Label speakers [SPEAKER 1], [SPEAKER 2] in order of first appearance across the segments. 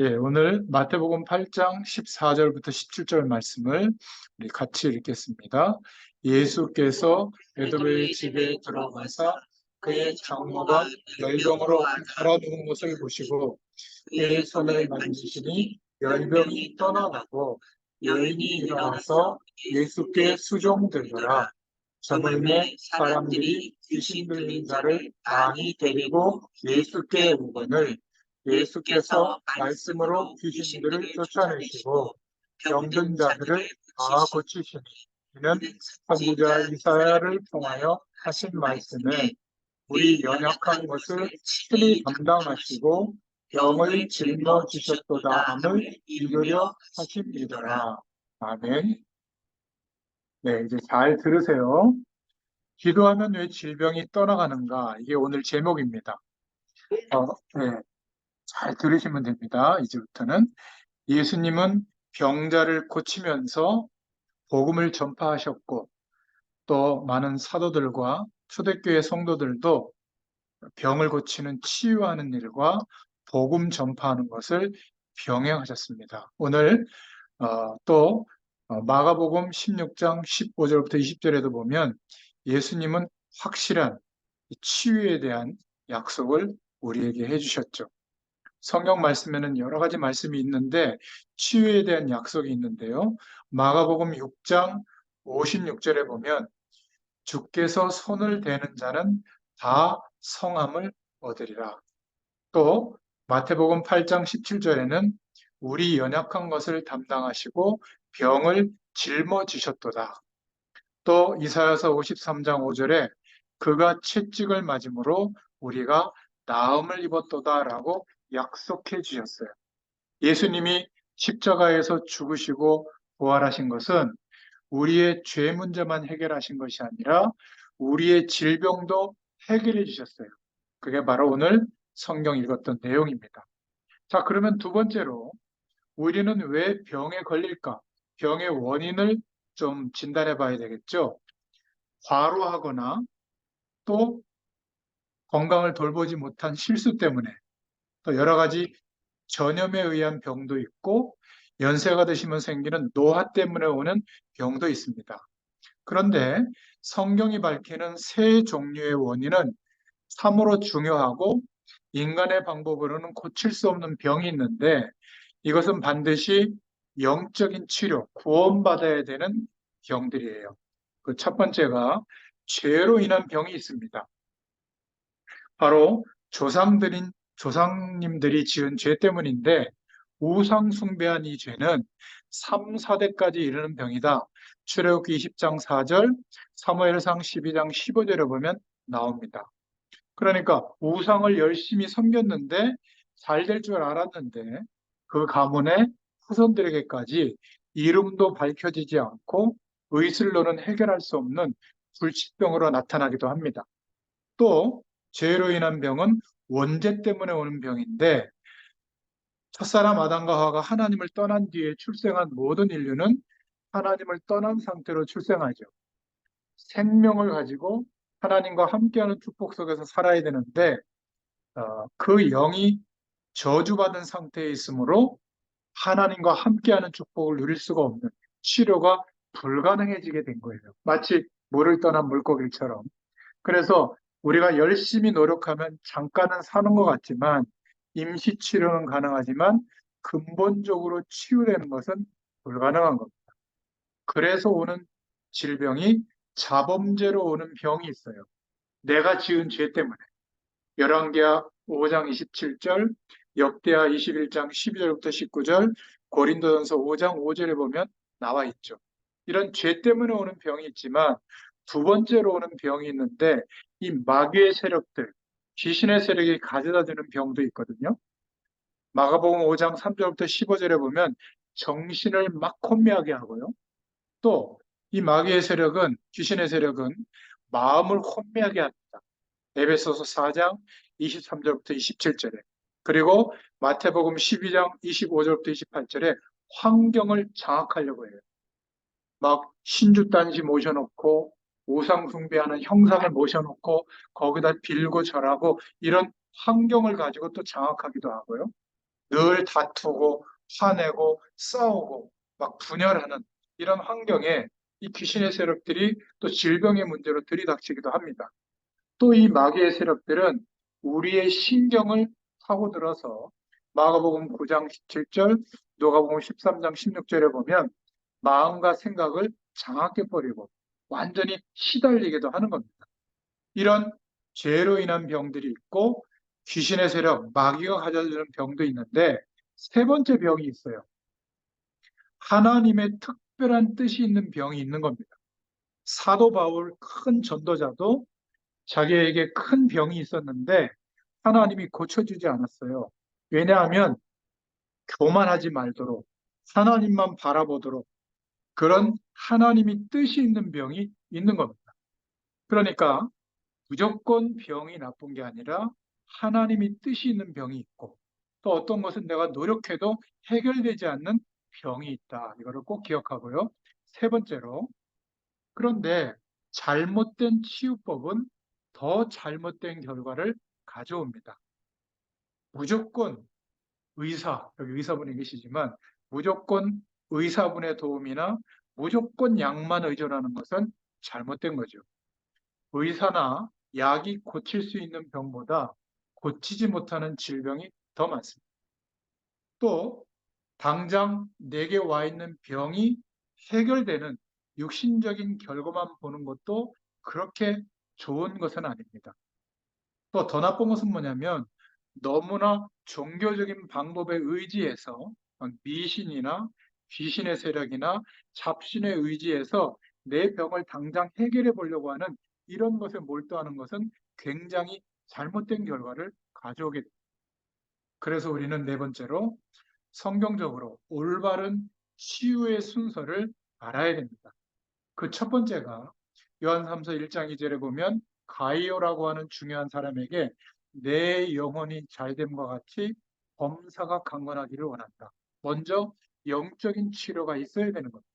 [SPEAKER 1] 예, 오늘 마태복음 8장 14절부터 17절 말씀을 우리 같이 읽겠습니다. 예수께서 베드로의 집에 들어가사 그의 장모가 열병으로 갈아 누운 것을 보시고 그의 손을 만지시니 열병이 떠나가고 여인이 일어나서 예수께 수종들더라. 저물매 사람들이 귀신 들린 자를 많이 데리고 예수께 오거늘 예수께서 말씀으로 귀신들을 쫓아내시고 병든 자들을 다 고치시니 이는 선지자 이사야를 통하여 하신 말씀에 우리 연약한 것을 친히 담당하시고 병을 짊어 지셨도다 함을 이루려 하심이더라. 아멘. 네, 이제 잘 들으세요. 기도하면 왜 질병이 떠나가는가? 이게 오늘 제목입니다. 어, 네. 잘 들으시면 됩니다. 이제부터는 예수님은 병자를 고치면서 복음을 전파하셨고 또 많은 사도들과 초대교회 성도들도 병을 고치는 치유하는 일과 복음 전파하는 것을 병행하셨습니다. 오늘 어, 또 어, 마가복음 16장 15절부터 20절에도 보면 예수님은 확실한 치유에 대한 약속을 우리에게 해주셨죠. 성경 말씀에는 여러 가지 말씀이 있는데 치유에 대한 약속이 있는데요. 마가복음 6장 56절에 보면 주께서 손을 대는 자는 다 성함을 얻으리라. 또 마태복음 8장 17절에는 우리 연약한 것을 담당하시고 병을 짊어지셨도다. 또 이사야서 53장 5절에 그가 채찍을 맞음으로 우리가 나음을 입었도다라고 약속해 주셨어요. 예수님이 십자가에서 죽으시고 부활하신 것은 우리의 죄 문제만 해결하신 것이 아니라 우리의 질병도 해결해 주셨어요. 그게 바로 오늘 성경 읽었던 내용입니다. 자, 그러면 두 번째로 우리는 왜 병에 걸릴까? 병의 원인을 좀 진단해 봐야 되겠죠. 과로하거나 또 건강을 돌보지 못한 실수 때문에 또 여러 가지 전염에 의한 병도 있고 연세가 드시면 생기는 노화 때문에 오는 병도 있습니다. 그런데 성경이 밝히는 세 종류의 원인은 참으로 중요하고 인간의 방법으로는 고칠 수 없는 병이 있는데 이것은 반드시 영적인 치료, 구원받아야 되는 병들이에요. 그 첫 번째가 죄로 인한 병이 있습니다. 바로 조상들인 조상님들이 지은 죄 때문인데 우상 숭배한 이 죄는 3, 4대까지 이르는 병이다. 출애굽기 20장 4절, 사무엘상 12장 15절에 보면 나옵니다. 그러니까 우상을 열심히 섬겼는데 잘 될 줄 알았는데 그 가문의 후손들에게까지 이름도 밝혀지지 않고 의술로는 해결할 수 없는 불치병으로 나타나기도 합니다. 또 죄로 인한 병은 원죄 때문에 오는 병인데 첫사람 아담과 하와가 하나님을 떠난 뒤에 출생한 모든 인류는 하나님을 떠난 상태로 출생하죠. 생명을 가지고 하나님과 함께하는 축복 속에서 살아야 되는데 어, 그 영이 저주받은 상태에 있으므로 하나님과 함께하는 축복을 누릴 수가 없는 치료가 불가능해지게 된 거예요. 마치 물을 떠난 물고기처럼. 그래서 우리가 열심히 노력하면 잠깐은 사는 것 같지만 임시 치료는 가능하지만 근본적으로 치유되는 것은 불가능한 겁니다. 그래서 오는 질병이 자범죄로 오는 병이 있어요. 내가 지은 죄 때문에. 열왕기하 5장 27절, 역대하 21장 12절부터 19절, 고린도전서 5장 5절에 보면 나와 있죠. 이런 죄 때문에 오는 병이 있지만 두 번째로 오는 병이 있는데 이 마귀의 세력들, 귀신의 세력이 가져다 주는 병도 있거든요. 마가복음 5장 3절부터 15절에 보면 정신을 막 혼미하게 하고요. 또 이 마귀의 세력은 귀신의 세력은 마음을 혼미하게 합니다. 에베소서 4장 23절부터 27절에 그리고 마태복음 12장 25절부터 28절에 환경을 장악하려고 해요. 막 신주 단지 모셔놓고 우상 숭배하는 형상을 모셔놓고 거기다 빌고 절하고 이런 환경을 가지고 또 장악하기도 하고요. 늘 다투고 화내고 싸우고 막 분열하는 이런 환경에 이 귀신의 세력들이 또 질병의 문제로 들이닥치기도 합니다. 또 이 마귀의 세력들은 우리의 신경을 파고들어서 마가복음 9장 17절, 누가복음 13장 16절에 보면 마음과 생각을 장악해 버리고 완전히 시달리기도 하는 겁니다. 이런 죄로 인한 병들이 있고 귀신의 세력, 마귀가 가져주는 병도 있는데 세 번째 병이 있어요. 하나님의 특별한 뜻이 있는 병이 있는 겁니다. 사도 바울 큰 전도자도 자기에게 큰 병이 있었는데 하나님이 고쳐주지 않았어요. 왜냐하면 교만하지 말도록 하나님만 바라보도록 그런 하나님이 뜻이 있는 병이 있는 겁니다. 그러니까 무조건 병이 나쁜 게 아니라 하나님이 뜻이 있는 병이 있고 또 어떤 것은 내가 노력해도 해결되지 않는 병이 있다. 이거를 꼭 기억하고요. 세 번째로 그런데 잘못된 치유법은 더 잘못된 결과를 가져옵니다. 무조건 의사, 여기 의사분이 계시지만 무조건 의사분의 도움이나 무조건 약만 의존하는 것은 잘못된 거죠. 의사나 약이 고칠 수 있는 병보다 고치지 못하는 질병이 더 많습니다. 또 당장 내게 와 있는 병이 해결되는 육신적인 결과만 보는 것도 그렇게 좋은 것은 아닙니다. 또 더 나쁜 것은 뭐냐면 너무나 종교적인 방법에 의지해서 미신이나 귀신의 세력이나 잡신의 의지에서 내 병을 당장 해결해 보려고 하는 이런 것에 몰두하는 것은 굉장히 잘못된 결과를 가져오게 됩니다. 그래서 우리는 네 번째로 성경적으로 올바른 치유의 순서를 알아야 됩니다. 그 첫 번째가 요한 3서 1장 2절에 보면 가이오라고 하는 중요한 사람에게 내 영혼이 잘됨과 같이 범사가 강건하기를 원한다. 먼저 영적인 치료가 있어야 되는 겁니다.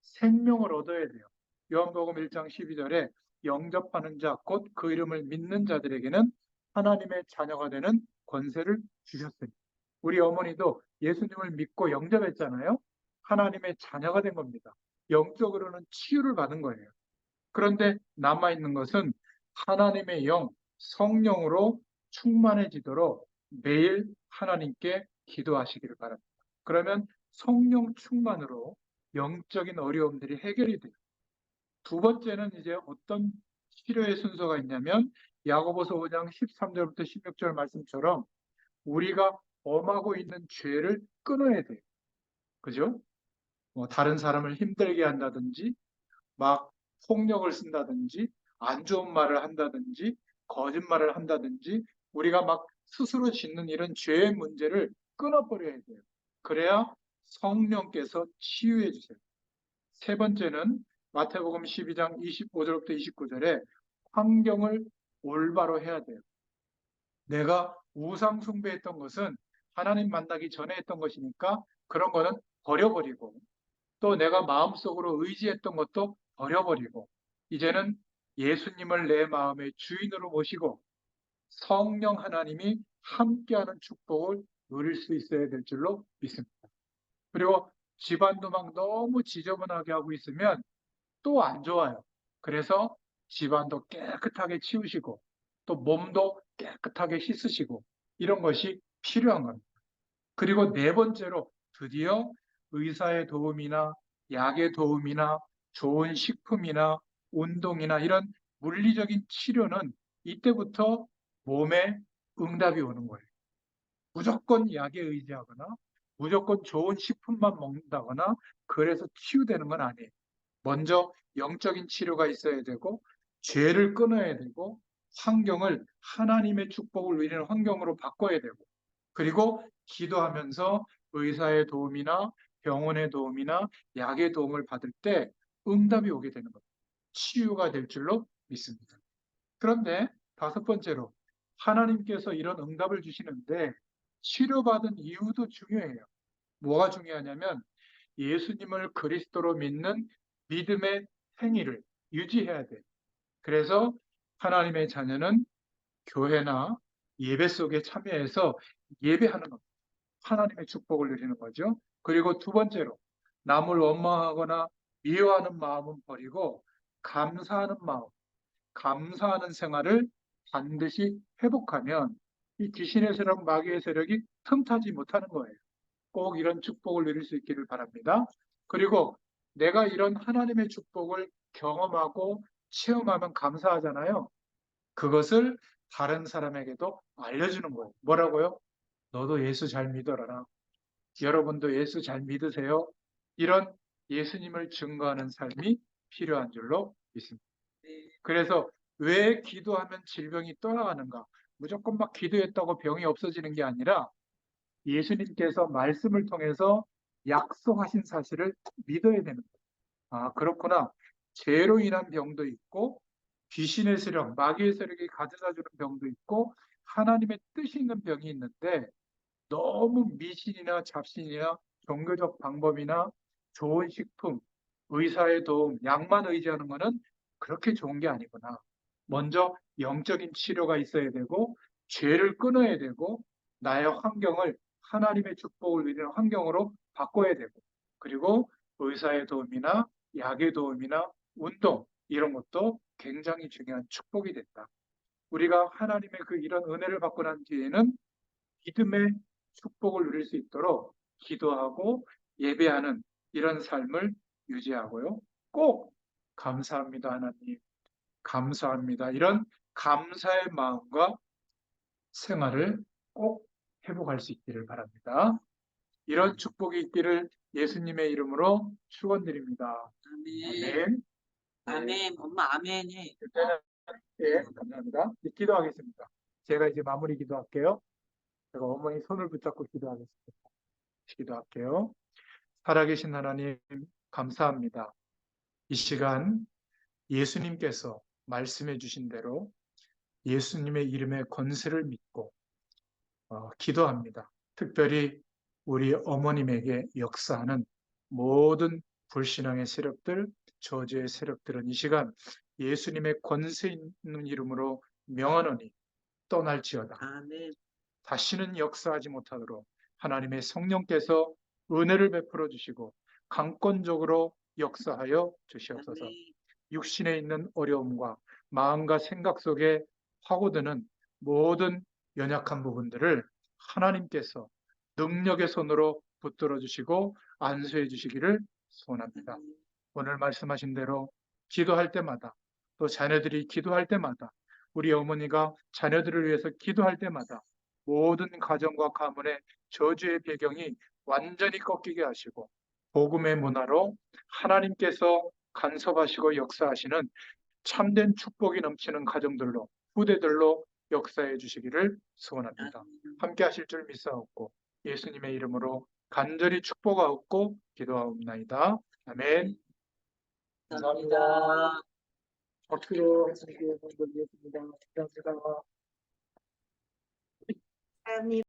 [SPEAKER 1] 생명을 얻어야 돼요. 요한복음 1장 12절에 영접하는 자, 곧 그 이름을 믿는 자들에게는 하나님의 자녀가 되는 권세를 주셨습니다. 우리 어머니도 예수님을 믿고 영접했잖아요. 하나님의 자녀가 된 겁니다. 영적으로는 치유를 받은 거예요. 그런데 남아있는 것은 하나님의 영, 성령으로 충만해지도록 매일 하나님께 기도하시기를 바랍니다. 그러면 성령 충만으로 영적인 어려움들이 해결이 돼요. 두 번째는 이제 어떤 치료의 순서가 있냐면 야고보서 5장 13절부터 16절 말씀처럼 우리가 범하고 있는 죄를 끊어야 돼요. 그죠? 뭐 다른 사람을 힘들게 한다든지 막 폭력을 쓴다든지 안 좋은 말을 한다든지 거짓말을 한다든지 우리가 막 스스로 짓는 이런 죄의 문제를 끊어버려야 돼요. 그래야 성령께서 치유해 주세요. 세 번째는 마태복음 12장 25절부터 29절에 환경을 올바로 해야 돼요. 내가 우상 숭배했던 것은 하나님 만나기 전에 했던 것이니까 그런 거는 버려버리고 또 내가 마음속으로 의지했던 것도 버려버리고 이제는 예수님을 내 마음의 주인으로 모시고 성령 하나님이 함께하는 축복을 누릴 수 있어야 될 줄로 믿습니다. 그리고 집안도 막 너무 지저분하게 하고 있으면 또 안 좋아요. 그래서 집안도 깨끗하게 치우시고 또 몸도 깨끗하게 씻으시고 이런 것이 필요한 겁니다. 그리고 네 번째로 드디어 의사의 도움이나 약의 도움이나 좋은 식품이나 운동이나 이런 물리적인 치료는 이때부터 몸에 응답이 오는 거예요. 무조건 약에 의지하거나 무조건 좋은 식품만 먹는다거나 그래서 치유되는 건 아니에요. 먼저 영적인 치료가 있어야 되고 죄를 끊어야 되고 환경을 하나님의 축복을 누리는 환경으로 바꿔야 되고 그리고 기도하면서 의사의 도움이나 병원의 도움이나 약의 도움을 받을 때 응답이 오게 되는 겁니다. 치유가 될 줄로 믿습니다. 그런데 다섯 번째로 하나님께서 이런 응답을 주시는데 치료받은 이유도 중요해요. 뭐가 중요하냐면 예수님을 그리스도로 믿는 믿음의 행위를 유지해야 돼. 그래서 하나님의 자녀는 교회나 예배 속에 참여해서 예배하는 겁니다. 하나님의 축복을 누리는 거죠. 그리고 두 번째로 남을 원망하거나 미워하는 마음은 버리고 감사하는 마음, 감사하는 생활을 반드시 회복하면 이 귀신의 세력, 마귀의 세력이 틈타지 못하는 거예요. 꼭 이런 축복을 누릴 수 있기를 바랍니다. 그리고 내가 이런 하나님의 축복을 경험하고 체험하면 감사하잖아요. 그것을 다른 사람에게도 알려주는 거예요. 뭐라고요? 너도 예수 잘 믿어라. 여러분도 예수 잘 믿으세요. 이런 예수님을 증거하는 삶이 필요한 줄로 믿습니다. 그래서 왜 기도하면 질병이 떠나가는가? 무조건 막 기도했다고 병이 없어지는 게 아니라 예수님께서 말씀을 통해서 약속하신 사실을 믿어야 되는 거예요. 아, 그렇구나. 죄로 인한 병도 있고 귀신의 세력, 마귀의 세력이 가져다 주는 병도 있고 하나님의 뜻이 있는 병이 있는데 너무 미신이나 잡신이나 종교적 방법이나 좋은 식품, 의사의 도움, 약만 의지하는 것은 그렇게 좋은 게 아니구나. 먼저 영적인 치료가 있어야 되고 죄를 끊어야 되고 나의 환경을 하나님의 축복을 누리는 환경으로 바꿔야 되고 그리고 의사의 도움이나 약의 도움이나 운동 이런 것도 굉장히 중요한 축복이 된다. 우리가 하나님의 그 이런 은혜를 받고 난 뒤에는 믿음의 축복을 누릴 수 있도록 기도하고 예배하는 이런 삶을 유지하고요. 꼭 감사합니다, 하나님. 감사합니다. 이런 감사의 마음과 생활을 꼭 회복할 수 있기를 바랍니다. 이런 축복이 있기를 예수님의 이름으로 축원드립니다.
[SPEAKER 2] 아멘.
[SPEAKER 1] 아멘.
[SPEAKER 2] 아멘. 엄마 아멘해.
[SPEAKER 1] 그때는 예, 감사합니다. 이제 기도하겠습니다. 제가 이제 마무리 기도할게요. 제가 어머니 손을 붙잡고 기도하겠습니다. 기도할게요. 살아계신 하나님, 감사합니다. 이 시간 예수님께서 말씀해 주신 대로 예수님의 이름의 권세를 믿고 어, 기도합니다. 특별히 우리 어머님에게 역사하는 모든 불신앙의 세력들, 저주의 세력들은 이 시간 예수님의 권세 있는 이름으로 명하노니 떠날지어다.
[SPEAKER 2] 아멘.
[SPEAKER 1] 다시는 역사하지 못하도록 하나님의 성령께서 은혜를 베풀어 주시고 강권적으로 역사하여 주시옵소서.
[SPEAKER 2] 아멘.
[SPEAKER 1] 육신에 있는 어려움과 마음과 생각 속에 파고드는 모든 연약한 부분들을 하나님께서 능력의 손으로 붙들어 주시고 안수해 주시기를 소원합니다. 오늘 말씀하신 대로 기도할 때마다 또 자녀들이 기도할 때마다 우리 어머니가 자녀들을 위해서 기도할 때마다 모든 가정과 가문의 저주의 배경이 완전히 꺾이게 하시고 복음의 문화로 하나님께서 간섭하시고 역사하시는 참된 축복이 넘치는 가정들로 후대들로 역사해 주시기를 소원합니다. 함께 하실 줄 믿사옵고 예수님의 이름으로 간절히 축복하옵고 기도하옵나이다. 아멘.
[SPEAKER 2] 감사합니다.
[SPEAKER 1] 박수로. 감사합니다.
[SPEAKER 2] 감사합니다.